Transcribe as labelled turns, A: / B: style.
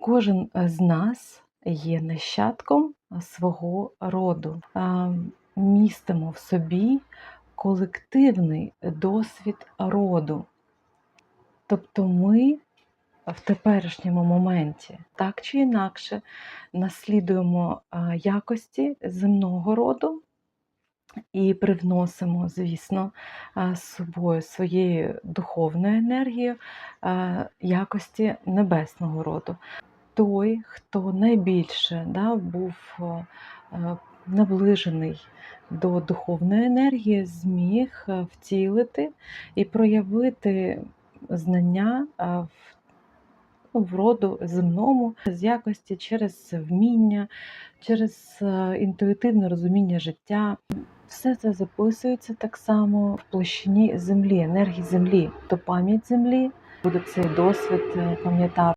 A: Кожен з нас є нащадком свого роду. Містимо в собі колективний досвід роду. Тобто ми в теперішньому моменті так чи інакше наслідуємо якості земного роду і привносимо, звісно, з собою своєю духовною енергією якості небесного роду. Той, хто найбільше да, був а, наближений до духовної енергії, зміг втілити і проявити знання в ну, в роду земному з якості через вміння, через е, інтуїтивне розуміння життя. Все це записується так само в площині землі, енергії землі, то пам'ять землі буде цей досвід е, пам'ятати.